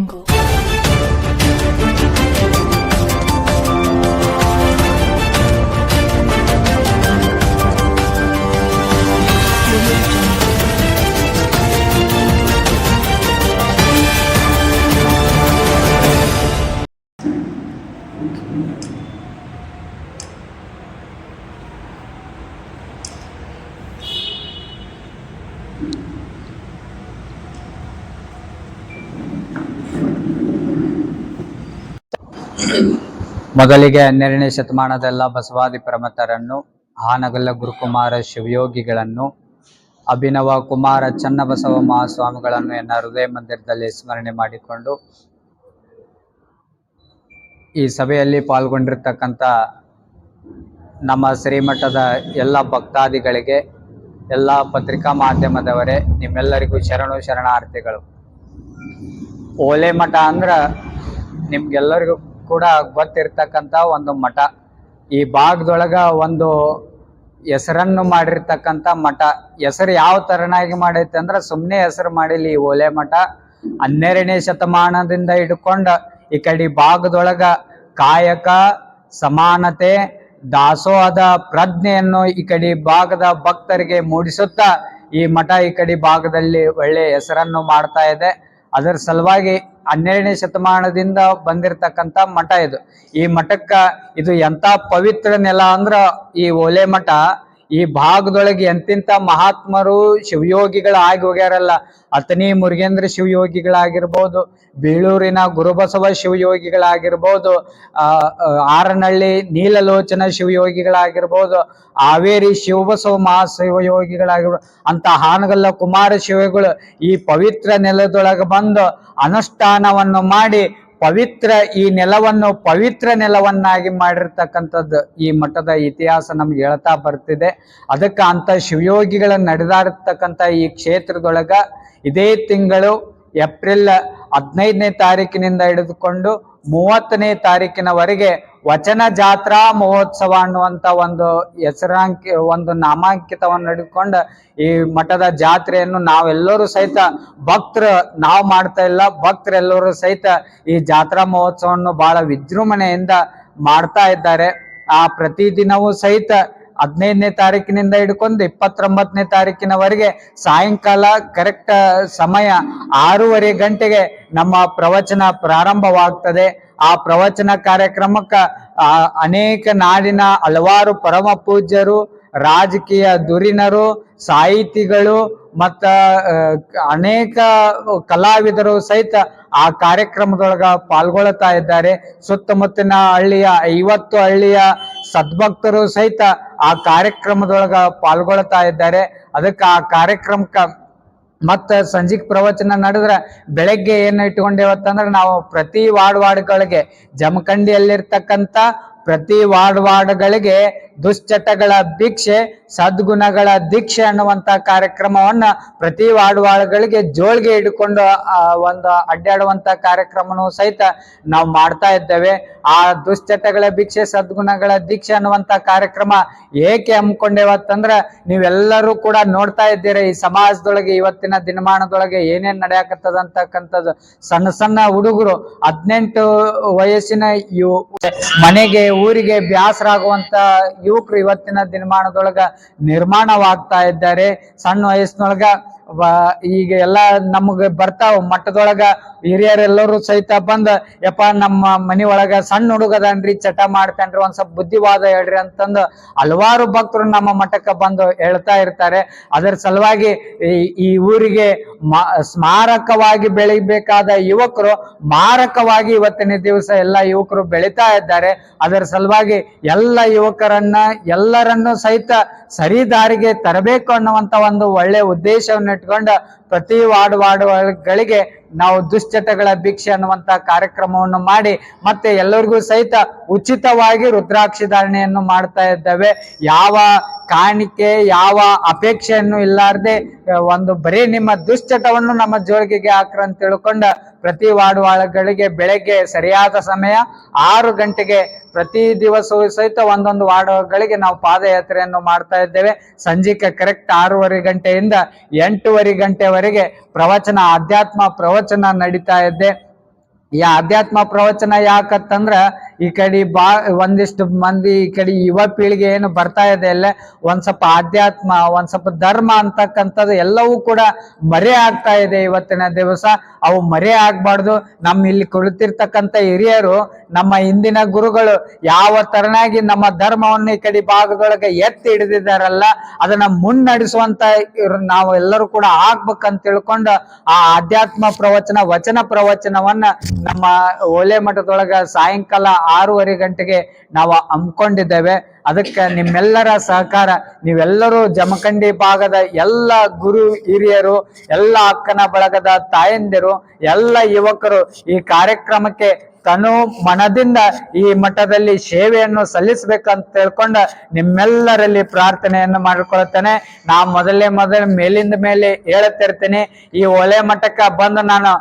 jungle. ಮೊದಲಿಗೆ ಹನ್ನೆರಡನೇ ಶತಮಾನದೆಲ್ಲ ಬಸವಾದಿ ಪ್ರಮತರನ್ನು ಹಾನಗಲ್ಲ ಗುರುಕುಮಾರ ಶಿವಯೋಗಿಗಳನ್ನು, ಅಭಿನವ ಕುಮಾರ ಚನ್ನಬಸವ ಮಹಾಸ್ವಾಮಿಗಳನ್ನು ಎನ್ನ ಹೃದಯ ಮಂದಿರದಲ್ಲಿ ಸ್ಮರಣೆ ಮಾಡಿಕೊಂಡು ಈ ಸಭೆಯಲ್ಲಿ ಪಾಲ್ಗೊಂಡಿರ್ತಕ್ಕಂಥ ನಮ್ಮ ಶ್ರೀಮಠದ ಎಲ್ಲ ಭಕ್ತಾದಿಗಳಿಗೆ, ಎಲ್ಲ ಪತ್ರಿಕಾ ಮಾಧ್ಯಮದವರೇ, ನಿಮ್ಮೆಲ್ಲರಿಗೂ ಶರಣು ಶರಣಾರ್ಥಿಗಳು. ಓಲೆ ಮಠ ಅಂದ್ರ ನಿಮ್ಗೆಲ್ಲರಿಗೂ ಕೂಡ ಗೊತ್ತಿರ್ತಕ್ಕಂಥ ಒಂದು ಮಠ. ಈ ಭಾಗದೊಳಗ ಒಂದು ಹೆಸರನ್ನು ಮಾಡಿರ್ತಕ್ಕಂಥ ಮಠ. ಹೆಸರು ಯಾವ ತರನಾಗಿ ಮಾಡೈತೆ ಅಂದ್ರೆ ಸುಮ್ಮನೆ ಹೆಸರು ಮಾಡಿಲಿ ಈ ಓಲೆ ಮಠ. ಹನ್ನೆರಡನೇ ಶತಮಾನದಿಂದ ಹಿಡ್ಕೊಂಡ ಈ ಕಡೆ ಭಾಗದೊಳಗ ಕಾಯಕ, ಸಮಾನತೆ, ದಾಸೋಹದ ಪ್ರಜ್ಞೆಯನ್ನು ಈ ಕಡೆ ಭಾಗದ ಭಕ್ತರಿಗೆ ಮೂಡಿಸುತ್ತಾ ಈ ಮಠ ಈ ಕಡೆ ಭಾಗದಲ್ಲಿ ಒಳ್ಳೆ ಹೆಸರನ್ನು ಮಾಡ್ತಾ ಇದೆ. ಅದರ ಸಲುವಾಗಿ ಹನ್ನೆರಡನೇ ಶತಮಾನದಿಂದ ಬಂದಿರತಕ್ಕಂತ ಮಠ ಇದು. ಈ ಮಠಕ್ಕ ಇದು ಎಂತ ಪವಿತ್ರ ನೆಲ ಅಂದ್ರ ಈ ಓಲೆ ಮಠ ಈ ಭಾಗದೊಳಗೆ ಎಂತಿಂತ ಮಹಾತ್ಮರು ಶಿವಯೋಗಿಗಳು ಆಗಿ ಹೋಗ್ಯಾರಲ್ಲ, ಅತನಿ ಮುರುಗೇಂದ್ರ ಶಿವಯೋಗಿಗಳಾಗಿರ್ಬೋದು, ಬೀಳೂರಿನ ಗುರುಬಸವ ಶಿವಯೋಗಿಗಳಾಗಿರ್ಬೋದು ಆರನಹಳ್ಳಿ ನೀಲಲೋಚನ ಶಿವಯೋಗಿಗಳಾಗಿರ್ಬೋದು, ಹಾವೇರಿ ಶಿವಬಸವ ಮಹಾಶಿವಯೋಗಿಗಳಾಗಿರ್ಬೋದು, ಅಂತ ಹಾನಗಲ್ಲ ಕುಮಾರ ಶಿವಗಳು ಈ ಪವಿತ್ರ ನೆಲದೊಳಗೆ ಬಂದು ಅನುಷ್ಠಾನವನ್ನು ಮಾಡಿ ಪವಿತ್ರ ಈ ನೆಲವನ್ನು ಪವಿತ್ರ ನೆಲವನ್ನಾಗಿ ಮಾಡಿರ್ತಕ್ಕಂಥದ್ದು ಈ ಮಠದ ಇತಿಹಾಸ ನಮ್ಗೆ ಹೇಳ್ತಾ ಬರ್ತಿದೆ. ಅದಕ್ಕೆ ಅಂತ ಶಿವಯೋಗಿಗಳ ನಡೆದಾಡಿರ್ತಕ್ಕಂಥ ಈ ಕ್ಷೇತ್ರದೊಳಗ ಇದೇ ತಿಂಗಳು ಏಪ್ರಿಲ್ ಹದಿನೈದನೇ ತಾರೀಕಿನಿಂದ ಹಿಡಿದುಕೊಂಡು ಮೂವತ್ತನೇ ತಾರೀಕಿನವರೆಗೆ ವಚನ ಜಾತ್ರಾ ಮಹೋತ್ಸವ ಅನ್ನುವಂತ ಒಂದು ಹೆಸರಾಂಕಿ, ಒಂದು ನಾಮಾಂಕಿತವನ್ನು ಹಿಡಿದುಕೊಂಡು ಈ ಮಠದ ಜಾತ್ರೆಯನ್ನು ನಾವೆಲ್ಲರೂ ಸಹಿತ ಭಕ್ತರು, ನಾವು ಮಾಡ್ತಾ ಇಲ್ಲ, ಭಕ್ತರೆಲ್ಲರೂ ಸಹಿತ ಈ ಜಾತ್ರಾ ಮಹೋತ್ಸವವನ್ನು ಬಹಳ ವಿಜೃಂಭಣೆಯಿಂದ ಮಾಡ್ತಾ ಇದ್ದಾರೆ. ಆ ಪ್ರತಿದಿನವೂ ಸಹಿತ ಹದಿನೈದನೇ ತಾರೀಕಿನಿಂದ ಹಿಡ್ಕೊಂಡು ಇಪ್ಪತ್ತೊಂಬತ್ತನೇ ತಾರೀಕಿನವರೆಗೆ ಸಾಯಂಕಾಲ ಕರೆಕ್ಟ್ ಸಮಯ ಆರೂವರೆ ಗಂಟೆಗೆ ನಮ್ಮ ಪ್ರವಚನ ಪ್ರಾರಂಭವಾಗ್ತದೆ. ಆ ಪ್ರವಚನ ಕಾರ್ಯಕ್ರಮಕ್ಕ ಅನೇಕ ನಾಡಿನ ಹಲವಾರು ಪರಮ ಪೂಜ್ಯರು, ರಾಜಕೀಯ ದುರಿನರು, ಸಾಹಿತಿಗಳು, ಮತ್ತ ಅನೇಕ ಕಲಾವಿದರು ಸಹಿತ ಆ ಕಾರ್ಯಕ್ರಮದೊಳಗ ಪಾಲ್ಗೊಳ್ತಾ ಇದ್ದಾರೆ. ಸುತ್ತಮುತ್ತಿನ ಹಳ್ಳಿಯ, ಐವತ್ತು ಹಳ್ಳಿಯ ಸದ್ಭಕ್ತರು ಸಹಿತ ಆ ಕಾರ್ಯಕ್ರಮದೊಳಗ ಪಾಲ್ಗೊಳ್ತಾ ಇದ್ದಾರೆ. ಅದಕ್ಕೆ ಆ ಕಾರ್ಯಕ್ರಮಕ್ಕ ಮತ್ತ ಸಂಜಿಕ್ ಪ್ರವಚನ ನಡೆದ್ರ ಬೆಳಗ್ಗೆ ಏನು ಇಟ್ಕೊಂಡೇವತ್ತಂದ್ರೆ ನಾವು ಪ್ರತಿ ವಾರ್ಡ್ ವಾರ್ಡ್ಗಳಿಗೆ ಜಮಖಂಡಿಯಲ್ಲಿರ್ತಕ್ಕಂಥ ಪ್ರತಿ ವಾರ್ಡ್ ವಾರ್ಡ್ಗಳಿಗೆ ದುಶ್ಚಟಗಳ ಭಿಕ್ಷೆ, ಸದ್ಗುಣಗಳ ದೀಕ್ಷೆ ಅನ್ನುವಂತ ಕಾರ್ಯಕ್ರಮವನ್ನ ಪ್ರತಿ ವಾರ್ಡ್ ವಾರ್ಡ್ಗಳಿಗೆ ಜೋಳಿಗೆ ಹಿಡ್ಕೊಂಡು ಒಂದು ಅಡ್ಡಾಡುವಂತ ಕಾರ್ಯಕ್ರಮನೂ ಸಹಿತ ನಾವು ಮಾಡ್ತಾ ಇದ್ದೇವೆ. ಆ ದುಶ್ಚಟಗಳ ಭಿಕ್ಷೆ, ಸದ್ಗುಣಗಳ ದೀಕ್ಷೆ ಅನ್ನುವಂತ ಕಾರ್ಯಕ್ರಮ ಏಕೆ ಹಮ್ಮಿಕೊಂಡೇವತ್ತಂದ್ರ ನೀವೆಲ್ಲರೂ ಕೂಡ ನೋಡ್ತಾ ಇದ್ದೀರಿ, ಈ ಸಮಾಜದೊಳಗೆ ಇವತ್ತಿನ ದಿನಮಾನದೊಳಗೆ ಏನೇನ್ ನಡೆಯಕತ್ತದ ಅಂತಕ್ಕಂಥದ್ದು. ಸಣ್ಣ ಸಣ್ಣ ಹುಡುಗರು, ಹದಿನೆಂಟು ವಯಸ್ಸಿನ ಮನೆಗೆ, ಊರಿಗೆ ಬ್ಯಾಸರಾಗುವಂತ ಯುವಕರು ಇವತ್ತಿನ ದಿನಮಾನದೊಳಗ ನಿರ್ಮಾಣವಾಗ್ತಾ ಇದ್ದಾರೆ. ಸಣ್ಣ ವಯಸ್ಸಿನೊಳಗ ಈಗ ಎಲ್ಲ ನಮಗ ಬರ್ತಾವ ಮಠದೊಳಗ ಹಿರಿಯರೆಲ್ಲರೂ ಸಹಿತ ಬಂದ, ಯಪ್ಪ ನಮ್ಮ ಮನಿ ಒಳಗ ಸಣ್ಣ ಹುಡುಗದನ್ರಿ, ಚಟ ಮಾಡ್ತಾನ್ರಿ, ಒಂದ್ ಸ್ವಲ್ಪ ಬುದ್ಧಿವಾದ ಹೇಳ್ರಿ ಅಂತಂದು ಹಲವಾರು ಭಕ್ತರು ನಮ್ಮ ಮಠಕ್ಕೆ ಬಂದು ಹೇಳ್ತಾ ಇರ್ತಾರೆ. ಅದರ ಸಲುವಾಗಿ ಈ- ಊರಿಗೆ ಸ್ಮಾರಕವಾಗಿ ಬೆಳಿಬೇಕಾದ ಯುವಕರು, ಮಾರಕವಾಗಿ ಇವತ್ತಿನ ದಿವಸ ಎಲ್ಲ ಯುವಕರು ಬೆಳಿತಾ ಇದ್ದಾರೆ. ಅದರ ಸಲುವಾಗಿ ಎಲ್ಲ ಯುವಕರನ್ನ, ಎಲ್ಲರನ್ನು ಸಹಿತ ಸರಿ ದಾರಿಗೆ ತರಬೇಕು ಅನ್ನುವಂತ ಒಂದು ಒಳ್ಳೆ ಉದ್ದೇಶವನ್ನು ಇಟ್ಕೊಂಡು ಪ್ರತಿ ವಾರ್ಡ್ ವಾರ್ಡ್ಗಳಿಗೆ ನಾವು ದುಶ್ಚಟಗಳ ಭಿಕ್ಷೆ ಅನ್ನುವಂತ ಕಾರ್ಯಕ್ರಮವನ್ನು ಮಾಡಿ ಮತ್ತೆ ಎಲ್ಲರಿಗೂ ಸಹಿತ ಉಚಿತವಾಗಿ ರುದ್ರಾಕ್ಷಿ ಧಾರಣೆಯನ್ನು ಮಾಡ್ತಾ ಇದ್ದೇವೆ. ಯಾವ ಕಾಣಿಕೆ, ಯಾವ ಅಪೇಕ್ಷೆಯನ್ನು ಇಲ್ಲಾರ್ದೆ ಒಂದು ಬರೀ ನಿಮ್ಮ ದುಶ್ಚಟವನ್ನು ನಮ್ಮ ಜೋಳಿಗೆಗೆ ಹಾಕ್ರ ಅಂತ ತಿಳ್ಕೊಂಡ ಪ್ರತಿ ವಾರ್ಡ್ ಬೆಳಗ್ಗೆ ಸರಿಯಾದ ಸಮಯ, ಆರು ಗಂಟೆಗೆ ಪ್ರತಿ ದಿವಸವೂ ಸಹಿತ ಒಂದೊಂದು ವಾರ್ಡ್ಗಳಿಗೆ ನಾವು ಪಾದಯಾತ್ರೆಯನ್ನು ಮಾಡ್ತಾ ಇದ್ದೇವೆ. ಸಂಜೆಗೆ ಕರೆಕ್ಟ್ ಆರೂವರೆ ಗಂಟೆಯಿಂದ ಎಂಟೂವರೆ ಗಂಟೆವರೆಗೆ ಪ್ರವಚನ ಆಧ್ಯಾತ್ಮ ಪ್ರವಚನ ನಡೀತಾ ಇದ್ದೆ ಈ ಆಧ್ಯಾತ್ಮ ಪ್ರವಚನ ಯಾಕತ್ತಂದ್ರ ಈ ಕಡೆ ಬಾ, ಒಂದಿಷ್ಟು ಮಂದಿ ಈ ಕಡೆ ಯುವ ಪೀಳಿಗೆ ಏನು ಬರ್ತಾ ಇದೆ ಅಲ್ಲ, ಒಂದ್ ಸ್ವಲ್ಪ ಆಧ್ಯಾತ್ಮ, ಒಂದ್ ಸ್ವಲ್ಪ ಧರ್ಮ ಅಂತಕ್ಕಂಥದ್ದು ಎಲ್ಲವೂ ಕೂಡ ಮರೆ ಆಗ್ತಾ ಇದೆ ಇವತ್ತಿನ ದಿವಸ. ಅವು ಮರೆ ಆಗ್ಬಾರ್ದು. ನಮ್ಮ ಇಲ್ಲಿ ಕುಳಿತಿರ್ತಕ್ಕಂಥ ಹಿರಿಯರು, ನಮ್ಮ ಹಿಂದಿನ ಗುರುಗಳು ಯಾವ ತರನಾಗಿ ನಮ್ಮ ಧರ್ಮವನ್ನು ಈ ಕಡೆ ಭಾಗಗಳಿಗೆ ಎತ್ತಿ ಹಿಡಿದಿದ್ದಾರಲ್ಲ, ಅದನ್ನ ಮುನ್ನಡೆಸುವಂತ ನಾವು ಎಲ್ಲರೂ ಕೂಡ ಆಗ್ಬೇಕಂತ ತಿಳ್ಕೊಂಡು ಆ ಆಧ್ಯಾತ್ಮ ಪ್ರವಚನ, ವಚನ ಪ್ರವಚನವನ್ನ ನಮ್ಮ ಓಲೆ ಮಠದೊಳಗ ಸಾಯಂಕಾಲ ಆರೂವರೆ ಗಂಟೆಗೆ ನಾವು ಹಮ್ಮಿಕೊಂಡಿದ್ದೇವೆ ಅದಕ್ಕೆ ನಿಮ್ಮೆಲ್ಲರ ಸಹಕಾರ, ನೀವೆಲ್ಲರೂ ಜಮಖಂಡಿ ಭಾಗದ ಎಲ್ಲ ಗುರು ಹಿರಿಯರು, ಎಲ್ಲ ಅಕ್ಕನ ಬಳಗದ ತಾಯಂದಿರು, ಎಲ್ಲ ಯುವಕರು ಈ ಕಾರ್ಯಕ್ರಮಕ್ಕೆ ತನು ಮನದಿಂದ ಈ ಮಠದಲ್ಲಿ ಸೇವೆಯನ್ನು ಸಲ್ಲಿಸಬೇಕಂತ ತಿಳ್ಕೊಂಡ ನಿಮ್ಮೆಲ್ಲರಲ್ಲಿ ಪ್ರಾರ್ಥನೆಯನ್ನು ಮಾಡಿಕೊಳ್ತೇನೆ ನಾ ಮೊದಲೇ ಮೊದಲ ಮೇಲಿಂದ ಮೇಲೆ ಹೇಳುತ್ತಿರ್ತೀನಿ. ಈ ಒಲೆ ಮಠಕ್ಕೆ ಬಂದು ನಾನು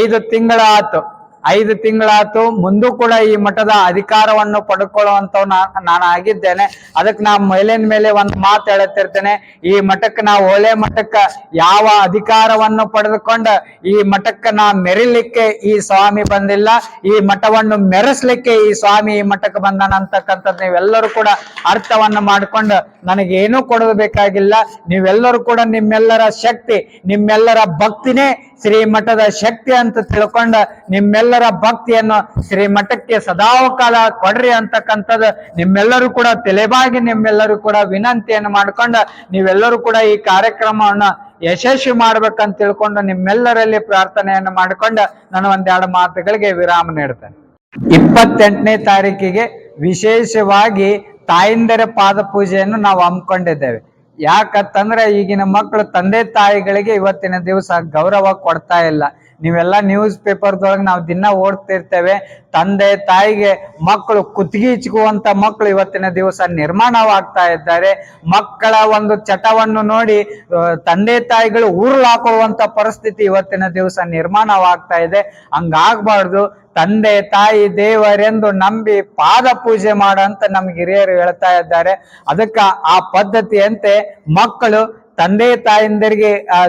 ಐದು ತಿಂಗಳ ಆತು ಐದು ತಿಂಗಳಾತು ಮುಂದೂ ಕೂಡ ಈ ಮಠದ ಅಧಿಕಾರವನ್ನು ಪಡ್ಕೊಳ್ಳುವಂತ ನಾನು ಆಗಿದ್ದೇನೆ. ಅದಕ್ಕೆ ನಾ ಮೇಲಿನ ಮೇಲೆ ಒಂದು ಮಾತು ಹೇಳುತ್ತಿರ್ತೇನೆ. ಈ ಮಠಕ್ಕೆ ನಾವು ಓಲೆ ಮಠಕ್ಕೆ ಯಾವ ಅಧಿಕಾರವನ್ನು ಪಡೆದುಕೊಂಡ ಈ ಮಠಕ್ಕೆ ನಾ ಮೆರಿಲಿಕ್ಕೆ ಈ ಸ್ವಾಮಿ ಬಂದಿಲ್ಲ. ಈ ಮಠವನ್ನು ಮೆರೆಸ್ಲಿಕ್ಕೆ ಈ ಸ್ವಾಮಿ ಈ ಮಠಕ್ಕೆ ಬಂದಾನ ಅಂತಕ್ಕಂಥದ್ದು ನೀವೆಲ್ಲರೂ ಕೂಡ ಅರ್ಥವನ್ನು ಮಾಡಿಕೊಂಡು ನನಗೆ ಕೊಡಬೇಕಾಗಿಲ್ಲ. ನೀವೆಲ್ಲರೂ ಕೂಡ ನಿಮ್ಮೆಲ್ಲರ ಶಕ್ತಿ, ನಿಮ್ಮೆಲ್ಲರ ಭಕ್ತಿನೇ ಶ್ರೀಮಠದ ಶಕ್ತಿ ಅಂತ ತಿಳ್ಕೊಂಡ ನಿಮ್ಮೆಲ್ಲರ ಭಕ್ತಿಯನ್ನು ಶ್ರೀಮಠಕ್ಕೆ ಸದಾಕಾಲ ಕೊಡ್ರಿ ಅಂತಕ್ಕಂಥದ್ದು ನಿಮ್ಮೆಲ್ಲರೂ ಕೂಡ ತಲೆಬಾಗಿ ನಿಮ್ಮೆಲ್ಲರೂ ಕೂಡ ವಿನಂತಿಯನ್ನು ಮಾಡ್ಕೊಂಡ ನೀವೆಲ್ಲರೂ ಕೂಡ ಈ ಕಾರ್ಯಕ್ರಮವನ್ನ ಯಶಸ್ವಿ ಮಾಡ್ಬೇಕಂತ ತಿಳ್ಕೊಂಡು ನಿಮ್ಮೆಲ್ಲರಲ್ಲಿ ಪ್ರಾರ್ಥನೆಯನ್ನು ಮಾಡಿಕೊಂಡು ನಾನು ಒಂದೆರಡು ಮಾತುಗಳಿಗೆ ವಿರಾಮ ನೀಡ್ತೇನೆ. ಇಪ್ಪತ್ತೆಂಟನೇ ತಾರೀಕಿಗೆ ವಿಶೇಷವಾಗಿ ತಾಯಿಂದರ ಪಾದ ಪೂಜೆಯನ್ನು ನಾವು ಹಮ್ಮಿಕೊಂಡಿದ್ದೇವೆ. ಯಾಕಂತಂದ್ರೆ ಈಗಿನ ಮಕ್ಕಳು ತಂದೆ ತಾಯಿಗಳಿಗೆ ಇವತ್ತಿನ ದಿವಸ ಗೌರವ ಕೊಡ್ತಾ ಇಲ್ಲ. ನೀವೆಲ್ಲ ನ್ಯೂಸ್ ಪೇಪರ್ದೊಳಗೆ ನಾವು ದಿನ ಓಡ್ತಿರ್ತೇವೆ. ತಂದೆ, ತಾಯಿಗೆ, ಮಕ್ಕಳು, ಕುತ್ತಿಗೆ ಇಚ್ಕುವಂತ ಮಕ್ಕಳು ಇವತ್ತಿನ ದಿವಸ ನಿರ್ಮಾಣವಾಗ್ತಾ ಇದ್ದಾರೆ. ಮಕ್ಕಳ ಒಂದು ಚಟವನ್ನು ನೋಡಿ ತಂದೆ, ತಾಯಿಗಳು ಉರುಳಾಕೊಳ್ಳುವಂತ ಪರಿಸ್ಥಿತಿ ಇವತ್ತಿನ ದಿವಸ ನಿರ್ಮಾಣವಾಗ್ತಾ ಇದೆ. ಹಂಗಾಗ್ಬಾರ್ದು. ತಂದೆ, ತಾಯಿ, ದೇವರೆಂದು ನಂಬಿ ಪಾದ ಪೂಜೆ ಮಾಡಂತ ನಮ್ಗೆ ಹಿರಿಯರು ಹೇಳ್ತಾ ಇದ್ದಾರೆ. ಅದಕ್ಕ ಆ ಪದ್ಧತಿಯಂತೆ ಮಕ್ಕಳು ತಂದೆ ತಾಯಿಂದರಿಗೆ ಆ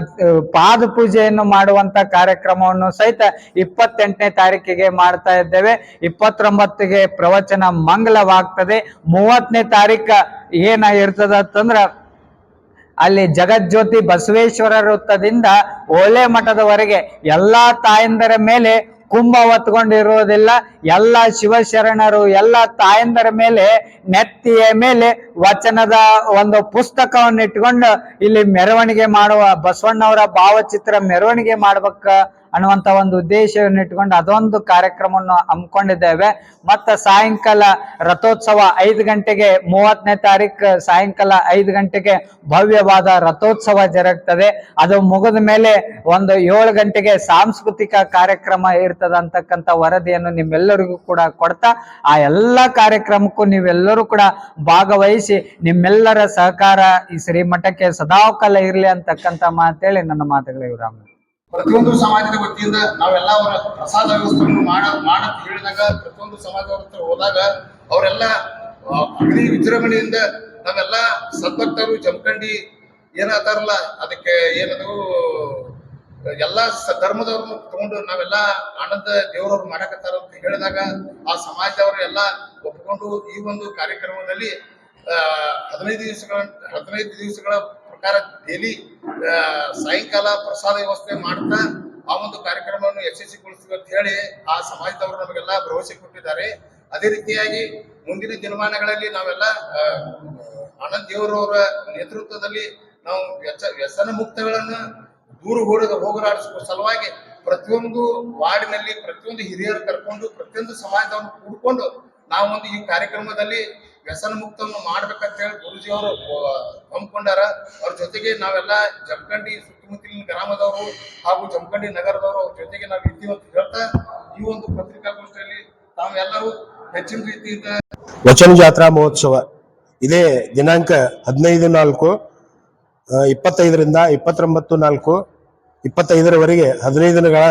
ಪಾದ ಪೂಜೆಯನ್ನು ಮಾಡುವಂತ ಕಾರ್ಯಕ್ರಮವನ್ನು ಸಹಿತ ಇಪ್ಪತ್ತೆಂಟನೇ ತಾರೀಕಿಗೆ ಮಾಡ್ತಾ ಇದ್ದೇವೆ. ಇಪ್ಪತ್ತೊಂಬತ್ತಿಗೆ ಪ್ರವಚನ ಮಂಗಲವಾಗ್ತದೆ. ಮೂವತ್ತನೇ ತಾರೀಕ ಏನ ಇರ್ತದ ಅಂತಂದ್ರ ಅಲ್ಲಿ ಜಗಜ್ಯೋತಿ ಬಸವೇಶ್ವರ ವೃತ್ತದಿಂದ ಓಲೆ ಮಠದವರೆಗೆ ಎಲ್ಲಾ ತಾಯಂದರ ಮೇಲೆ ಕುಂಭ ಹೊತ್ಕೊಂಡಿರುವುದಿಲ್ಲ ಎಲ್ಲ ಶಿವಶರಣರು, ಎಲ್ಲ ತಾಯಂದರ ಮೇಲೆ, ನೆತ್ತಿಯ ಮೇಲೆ ವಚನದ ಒಂದು ಪುಸ್ತಕವನ್ನು ಇಟ್ಕೊಂಡು ಇಲ್ಲಿ ಮೆರವಣಿಗೆ ಮಾಡುವ ಬಸವಣ್ಣವರ ಭಾವಚಿತ್ರ ಮೆರವಣಿಗೆ ಮಾಡ್ಬೇಕ ಅನ್ನುವಂತ ಒಂದು ಉದ್ದೇಶವನ್ನು ಇಟ್ಕೊಂಡು ಅದೊಂದು ಕಾರ್ಯಕ್ರಮವನ್ನು ಹಮ್ಮಿಕೊಂಡಿದ್ದೇವೆ. ಮತ್ತ ಸಾಯಂಕಾಲ ರಥೋತ್ಸವ ಐದು ಗಂಟೆಗೆ ಮೂವತ್ತನೇ ತಾರೀಕು ಸಾಯಂಕಾಲ ಐದು ಗಂಟೆಗೆ ಭವ್ಯವಾದ ರಥೋತ್ಸವ ಜರುಗ್ತದೆ. ಅದು ಮುಗಿದ ಮೇಲೆ ಒಂದು ಏಳು ಗಂಟೆಗೆ ಸಾಂಸ್ಕೃತಿಕ ಕಾರ್ಯಕ್ರಮ ಇರ್ತದ ಅಂತಕ್ಕಂಥ ವರದಿಯನ್ನು ನಿಮ್ಮೆಲ್ಲರಿಗೂ ಕೂಡ ಕೊಡ್ತಾ, ಆ ಎಲ್ಲ ಕಾರ್ಯಕ್ರಮಕ್ಕೂ ನೀವೆಲ್ಲರೂ ಕೂಡ ಭಾಗವಹಿಸಿ ನಿಮ್ಮೆಲ್ಲರ ಸಹಕಾರ ಈ ಶ್ರೀಮಠಕ್ಕೆ ಸದಾಕಾಲ ಇರಲಿ ಅಂತಕ್ಕಂಥ ಮಾತೇಳಿ ನನ್ನ ಮಾತುಗಳಿಗೆ ವಿರಾಮ ಪ್ರತಿಯೊಂದು ಸಮಾಜದ ವತಿಯಿಂದ ನಾವೆಲ್ಲ ಅವರ ಪ್ರಸಾದ ವ್ಯವಸ್ಥೆಯನ್ನು ಮಾಡ ಮಾಡಂತ ಹೇಳಿದಾಗ ಪ್ರತಿಯೊಂದು ಸಮಾಜದವ್ರ ಹತ್ರ ಹೋದಾಗ ಅವರೆಲ್ಲ ಅಗ್ನಿ ವಿಜೃಂಭಣೆಯಿಂದ ನಾವೆಲ್ಲ ಸದ್ಭಕ್ತರು, ಜಮಖಂಡಿ ಏನಾದಾರಲ್ಲ ಅದಕ್ಕೆ ಏನದು, ಎಲ್ಲ ಧರ್ಮದವ್ರನ್ನ ತಗೊಂಡು ನಾವೆಲ್ಲ ಆನಂದ ದೇವರವ್ರು ಮಾಡಕತ್ತಾರ ಅಂತ ಹೇಳಿದಾಗ ಆ ಸಮಾಜದವರು ಎಲ್ಲ ಒಪ್ಕೊಂಡು ಈ ಒಂದು ಕಾರ್ಯಕ್ರಮದಲ್ಲಿ ಹದಿನೈದು ದಿವಸಗಳ ಹದಿನೈದು ದಿವಸಗಳ ಪ್ರಕಾರ ಡೈಲಿ ಸಾಯಂಕಾಲ ಪ್ರಸಾದ ವ್ಯವಸ್ಥೆ ಮಾಡ್ತಾ ಆ ಒಂದು ಕಾರ್ಯಕ್ರಮವನ್ನು ಯಶಸ್ವಿಗೊಳಿಸ್ತೀವಿ ಅಂತ ಹೇಳಿ ಆ ಸಮಾಜದವರು ನಮಗೆಲ್ಲ ಭರವಸೆ ಕೊಟ್ಟಿದ್ದಾರೆ. ಅದೇ ರೀತಿಯಾಗಿ ಮುಂದಿನ ದಿನಮಾನಗಳಲ್ಲಿ ನಾವೆಲ್ಲ ಅನಂತ ದೇವರವರ ನೇತೃತ್ವದಲ್ಲಿ ನಾವು ವ್ಯಸ, ವ್ಯಸನ ಮುಕ್ತಗಳನ್ನ ದೂರ ಹೋಡ ಹೋಗಲಾಡಿಸುವ ಸಲುವಾಗಿ ಪ್ರತಿಯೊಂದು ವಾರ್ಡಿನಲ್ಲಿ ಪ್ರತಿಯೊಂದು ಹಿರಿಯರು ಕರ್ಕೊಂಡು ಪ್ರತಿಯೊಂದು ಸಮಾಜವನ್ನು ಕೂಡ್ಕೊಂಡು ನಾವೊಂದು ಈ ಕಾರ್ಯಕ್ರಮದಲ್ಲಿ ವ್ಯಸನ ಮುಕ್ತವನ್ನು ಮಾಡ್ಬೇಕಂತ ಹೇಳಿ ಗುರುಜಿಯವರು ಹಮ್ಮಿಕೊಂಡಾರ. ಅವ್ರ ಜೊತೆಗೆ ನಾವೆಲ್ಲ ಜಮಖಂಡಿ ಸುತ್ತಮುತ್ತಲಿನ ಗ್ರಾಮದವರು ಹಾಗೂ ಜಮಖಂಡಿ ನಗರದವರು ಅವ್ರ ಜೊತೆಗೆ ನಾವು ಇದ್ದೀವಿ ಅಂತ ಹೇಳ್ತಾ, ಈ ಒಂದು ಪತ್ರಿಕಾಗೋಷ್ಠಿಯಲ್ಲಿ ತಾವೆಲ್ಲರೂ ಹೆಚ್ಚಿನ ರೀತಿಯಿಂದ ವಚನ ಜಾತ್ರಾ ಮಹೋತ್ಸವ. ಇದೇ ದಿನಾಂಕ ಹದಿನೈದು ನಾಲ್ಕು ಇಪ್ಪತ್ತೈದರಿಂದ ಇಪ್ಪತ್ತೊಂಬತ್ತು ನಾಲ್ಕು, ಇಪ್ಪತ್ತೈದರವರೆಗೆ ಹದಿನೈದು ದಿನಗಳ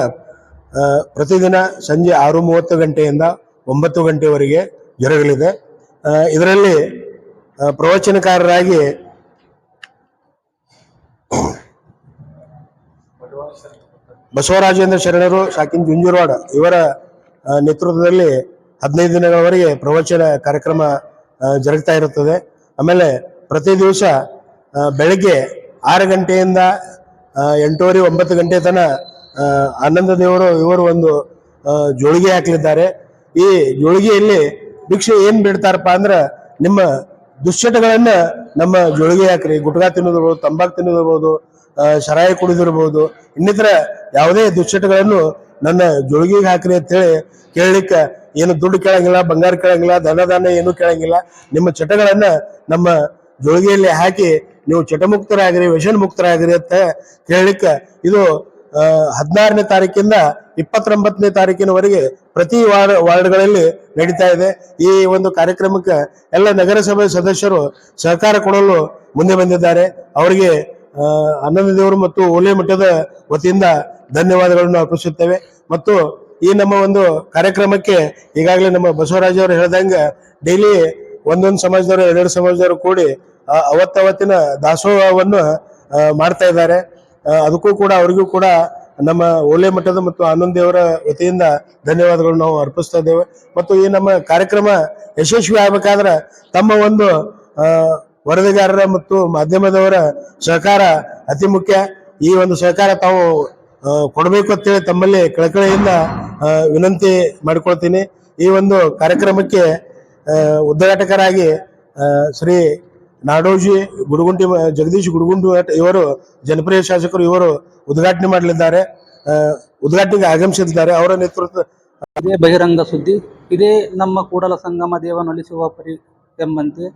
ಪ್ರತಿದಿನ ಸಂಜೆ ಆರು ಮೂವತ್ತು ಗಂಟೆಯಿಂದ ಒಂಬತ್ತು ಗಂಟೆವರೆಗೆ ಜರುಗಲಿದೆ. ಇದರಲ್ಲಿ ಪ್ರವಚನಕಾರರಾಗಿ ಬಸವರಾಜೇಂದ್ರ ಶರಣರು ಶಾಕಿನ್ ಜುಂಜುರವಾಡ ಇವರ ನೇತೃತ್ವದಲ್ಲಿ ಹದಿನೈದು ದಿನಗಳವರೆಗೆ ಪ್ರವಚನ ಕಾರ್ಯಕ್ರಮ ಜರುಗ್ತಾ ಇರುತ್ತದೆ. ಆಮೇಲೆ ಪ್ರತಿ ದಿವಸ ಬೆಳಗ್ಗೆ ಆರು ಗಂಟೆಯಿಂದ ಎಂಟೂವರೆ, ಒಂಬತ್ತು ಗಂಟೆ ತನ ಆನಂದ ದೇವರು ಇವರು ಒಂದು ಜೋಳಿಗೆ ಹಾಕಲಿದ್ದಾರೆ. ಈ ಜೋಳಿಗೆಯಲ್ಲಿ ಭಿಕ್ಷೆ ಏನ್ ಬಿಡ್ತಾರಪ್ಪ ಅಂದ್ರ ನಿಮ್ಮ ದುಶ್ಚಟಗಳನ್ನ ನಮ್ಮ ಜೋಳಿಗೆ ಹಾಕ್ರಿ, ಗುಟ್ಕಾ ತಿನ್ನೋದಿರ್ಬೋದು, ತಂಬಾಕು ತಿನ್ನೋದಿರ್ಬೋದು ಶರಾಯಿ ಕುಡಿದಿರ್ಬೋದು, ಇನ್ನಿತರ ಯಾವುದೇ ದುಶ್ಚಟಗಳನ್ನು ನನ್ನ ಜೋಳಿಗೆಗೆ ಹಾಕ್ರಿ ಅಂತೇಳಿ ಕೇಳಲಿಕ್ಕೆ ಏನು ದುಡ್ಡು ಕೇಳಂಗಿಲ್ಲ, ಬಂಗಾರ ಕೇಳಂಗಿಲ್ಲ, ಧನ ದಾನ ಏನು ಕೇಳಂಗಿಲ್ಲ. ನಿಮ್ಮ ಚಟಗಳನ್ನ ನಮ್ಮ ಜೋಳಿಗೆಯಲ್ಲಿ ಹಾಕಿ ನೀವು ಚಟಮುಕ್ತರಾಗಿರಿ ವ್ಯಸನ ಮುಕ್ತರಾಗ್ರಿ ಅಂತ ಕೇಳಲಿಕ್ಕೆ ಇದು ಹದಿನಾರನೇ ತಾರೀಕಿಂದ ಇಪ್ಪತ್ತೊಂಬತ್ತನೇ ತಾರೀಕಿನವರೆಗೆ ಪ್ರತಿ ವಾರ್ಡ್ ವಾರ್ಡ್ಗಳಲ್ಲಿ ನಡೀತಾ ಇದೆ. ಈ ಒಂದು ಕಾರ್ಯಕ್ರಮಕ್ಕೆ ಎಲ್ಲ ನಗರಸಭೆ ಸದಸ್ಯರು ಸಹಕಾರ ಕೊಡಲು ಮುಂದೆ ಬಂದಿದ್ದಾರೆ. ಅವರಿಗೆ ಆನಂದ ದೇವರು ಮತ್ತು ಓಲೆ ಮಠದ ವತಿಯಿಂದ ಧನ್ಯವಾದಗಳನ್ನು ಅರ್ಪಿಸುತ್ತೇವೆ. ಮತ್ತು ಈ ನಮ್ಮ ಒಂದು ಕಾರ್ಯಕ್ರಮಕ್ಕೆ ಈಗಾಗಲೇ ನಮ್ಮ ಬಸವರಾಜ್ ಅವರು ಹೇಳ್ದಂಗೆ ಡೈಲಿ ಒಂದೊಂದು ಸಮಾಜದವರು, ಎರಡೆರಡು ಸಮಾಜದವರು ಕೂಡಿ ಅವತ್ತವತ್ತಿನ ದಾಸೋಹವನ್ನು ಮಾಡ್ತಾ ಇದ್ದಾರೆ. ಅದಕ್ಕೂ ಕೂಡ ಅವರಿಗೂ ಕೂಡ ನಮ್ಮ ಓಲೆ ಮಠದ ಮತ್ತು ಆನಂದ್ ದೇವರ ವತಿಯಿಂದ ಧನ್ಯವಾದಗಳನ್ನು ನಾವು ಅರ್ಪಿಸ್ತಾ ಇದ್ದೇವೆ. ಮತ್ತು ಈ ನಮ್ಮ ಕಾರ್ಯಕ್ರಮ ಯಶಸ್ವಿ ಆಗ್ಬೇಕಾದ್ರೆ ತಮ್ಮ ಒಂದು ವರದಿಗಾರರ ಮತ್ತು ಮಾಧ್ಯಮದವರ ಸಹಕಾರ ಅತಿ ಮುಖ್ಯ. ಈ ಒಂದು ಸಹಕಾರ ತಾವು ಕೊಡಬೇಕು ಅಂತೇಳಿ ತಮ್ಮಲ್ಲಿ ಕಳಕಳಿಯಿಂದ ವಿನಂತಿ ಮಾಡಿಕೊಳ್ತೀನಿ. ಈ ಒಂದು ಕಾರ್ಯಕ್ರಮಕ್ಕೆ ಉದ್ಘಾಟಕರಾಗಿ ಶ್ರೀ ನಾಡೋಜಿ ಗುಡುಗುಂಟಿ, ಜಗದೀಶ್ ಗುಡುಗುಂಟಿ ಮಠ ಇವರು ಜನಪ್ರಿಯ ಶಾಸಕರು, ಇವರು ಉದ್ಘಾಟನೆ ಮಾಡಲಿದ್ದಾರೆ. ಉದ್ಘಾಟನೆಗೆ ಆಗಮಿಸಿದ್ದಾರೆ. ಅವರ ನೇತೃತ್ವ ಇದೇ ಬಹಿರಂಗ ಸುದ್ದಿ, ಇದೇ ನಮ್ಮ ಕೂಡಲ ಸಂಗಮ ದೇವನೊಲಿಸುವ ಪರಿ ಎಂಬಂತೆ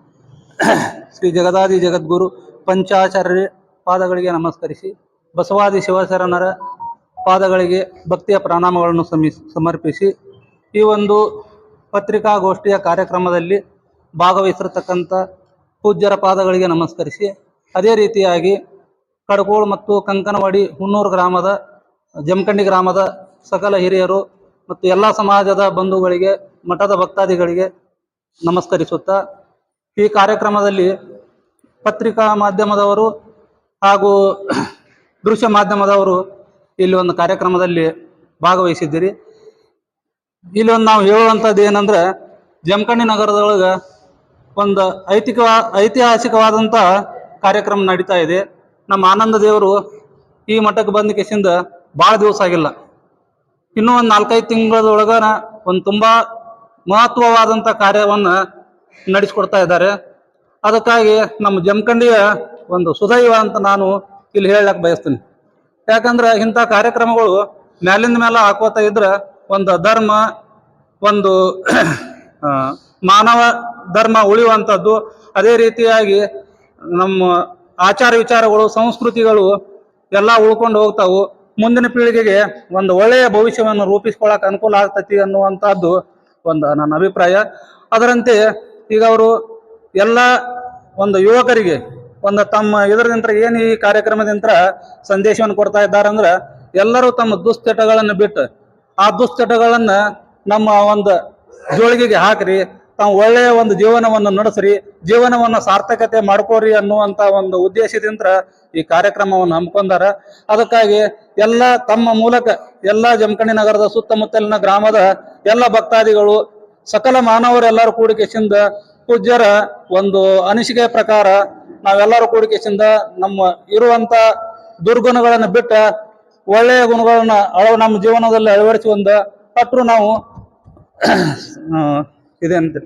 ಶ್ರೀ ಜಗದಾದಿ ಜಗದ್ಗುರು ಪಂಚಾಚಾರ್ಯ ಪಾದಗಳಿಗೆ ನಮಸ್ಕರಿಸಿ, ಬಸವಾದಿ ಶಿವಶರಣರ ಪಾದಗಳಿಗೆ ಭಕ್ತಿಯ ಪ್ರಣಾಮಗಳನ್ನು ಸಮಿ ಸಮರ್ಪಿಸಿ, ಈ ಒಂದು ಪತ್ರಿಕಾಗೋಷ್ಠಿಯ ಕಾರ್ಯಕ್ರಮದಲ್ಲಿ ಭಾಗವಹಿಸಿರ್ತಕ್ಕಂಥ ಪೂಜ್ಯರ ಪಾದಗಳಿಗೆ ನಮಸ್ಕರಿಸಿ. ಅದೇ ರೀತಿಯಾಗಿ ಕಡಕೋಳು ಮತ್ತು ಕಂಕನವಾಡಿ ಹುನ್ನೂರು ಗ್ರಾಮದ, ಜಮಖಂಡಿ ಗ್ರಾಮದ ಸಕಲ ಹಿರಿಯರು ಮತ್ತು ಎಲ್ಲ ಸಮಾಜದ ಬಂಧುಗಳಿಗೆ, ಮಠದ ಭಕ್ತಾದಿಗಳಿಗೆ ನಮಸ್ಕರಿಸುತ್ತಾ, ಈ ಕಾರ್ಯಕ್ರಮದಲ್ಲಿ ಪತ್ರಿಕಾ ಮಾಧ್ಯಮದವರು ಹಾಗೂ ದೃಶ್ಯ ಮಾಧ್ಯಮದವರು ಇಲ್ಲಿ ಒಂದು ಕಾರ್ಯಕ್ರಮದಲ್ಲಿ ಭಾಗವಹಿಸಿದ್ದೀರಿ. ಇಲ್ಲಿ ಒಂದು ನಾವು ಹೇಳುವಂಥದ್ದು ಏನಂದ್ರೆ, ಜಮಖಂಡಿ ನಗರದೊಳಗೆ ಒಂದು ಐತಿಕ ಐತಿಹಾಸಿಕವಾದಂಥ ಕಾರ್ಯಕ್ರಮ ನಡೀತಾ ಇದೆ. ನಮ್ಮ ಆನಂದ ದೇವರು ಈ ಮಠಕ್ಕೆ ಬಂದ ಕೇಸಿಂದ ಭಾಳ ದಿವಸ ಆಗಿಲ್ಲ. ಇನ್ನೂ ಒಂದು ನಾಲ್ಕೈದು ತಿಂಗಳೊಳಗ ಒಂದು ತುಂಬ ಮಹತ್ವವಾದಂಥ ಕಾರ್ಯವನ್ನು ನಡೆಸ್ಕೊಡ್ತಾ ಇದ್ದಾರೆ. ಅದಕ್ಕಾಗಿ ನಮ್ಮ ಜಮಖಂಡಿಯ ಒಂದು ಸುದೈವ ಅಂತ ನಾನು ಇಲ್ಲಿ ಹೇಳಕ್ಕೆ ಬಯಸ್ತೀನಿ. ಯಾಕಂದ್ರೆ ಇಂಥ ಕಾರ್ಯಕ್ರಮಗಳು ಮ್ಯಾಲಿಂದ ಮೇಲೆ ಹಾಕೋತಾ ಇದ್ರೆ ಒಂದು ಧರ್ಮ, ಒಂದು ಮಾನವ ಧರ್ಮ ಉಳಿಯುವಂಥದ್ದು. ಅದೇ ರೀತಿಯಾಗಿ ನಮ್ಮ ಆಚಾರ ವಿಚಾರಗಳು, ಸಂಸ್ಕೃತಿಗಳು ಎಲ್ಲ ಉಳ್ಕೊಂಡು ಹೋಗ್ತಾವು. ಮುಂದಿನ ಪೀಳಿಗೆಗೆ ಒಂದು ಒಳ್ಳೆಯ ಭವಿಷ್ಯವನ್ನು ರೂಪಿಸ್ಕೊಳ್ಳಕ್ಕೆ ಅನುಕೂಲ ಆಗ್ತೈತಿ ಅನ್ನುವಂಥದ್ದು ಒಂದು ನನ್ನ ಅಭಿಪ್ರಾಯ. ಅದರಂತೆ ಈಗ ಅವರು ಎಲ್ಲ ಒಂದು ಯುವಕರಿಗೆ, ಒಂದು ತಮ್ಮ ಇದರಿಂದ ಏನು ಈ ಕಾರ್ಯಕ್ರಮದಿಂದ ಸಂದೇಶವನ್ನು ಕೊಡ್ತಾ ಇದ್ದಾರೆ ಅಂದ್ರೆ ಎಲ್ಲರೂ ತಮ್ಮ ದುಶ್ಚಟಗಳನ್ನು ಬಿಟ್ಟು ಆ ದುಶ್ಚಟಗಳನ್ನು ನಮ್ಮ ಒಂದು ಜೋಳಿಗೆಗೆ ಹಾಕ್ರಿ. ತಾವು ಒಳ್ಳೆಯ ಒಂದು ಜೀವನವನ್ನು ನಡೆಸ್ರಿ, ಜೀವನವನ್ನು ಸಾರ್ಥಕತೆ ಮಾಡ್ಕೋರಿ ಅನ್ನುವಂತ ಒಂದು ಉದ್ದೇಶದಿಂದ ಈ ಕಾರ್ಯಕ್ರಮವನ್ನು ಹಮ್ಮಿಕೊಂಡಾರ. ಅದಕ್ಕಾಗಿ ಎಲ್ಲ ತಮ್ಮ ಮೂಲಕ ಎಲ್ಲ ಜಮಖಂಡಿ ನಗರದ ಸುತ್ತಮುತ್ತಲಿನ ಗ್ರಾಮದ ಎಲ್ಲ ಭಕ್ತಾದಿಗಳು, ಸಕಲ ಮಾನವರೆಲ್ಲರೂ ಕೂಡಿಕೆಸಿಂದ ಪೂಜ್ಯರ ಒಂದು ಅನಿಸಿಕೆ ಪ್ರಕಾರ ನಾವೆಲ್ಲರೂ ಕೂಡಿಕೆಸಿಂದ ನಮ್ಮ ಇರುವಂತ ದುರ್ಗುಣಗಳನ್ನು ಬಿಟ್ಟ ಒಳ್ಳೆಯ ಗುಣಗಳನ್ನ ಅಳವ ನಮ್ಮ ಜೀವನದಲ್ಲಿ ಅಳವಡಿಸುವಂತ ಪಟ್ಟರು ನಾವು ಇದೆ ಅಂತ.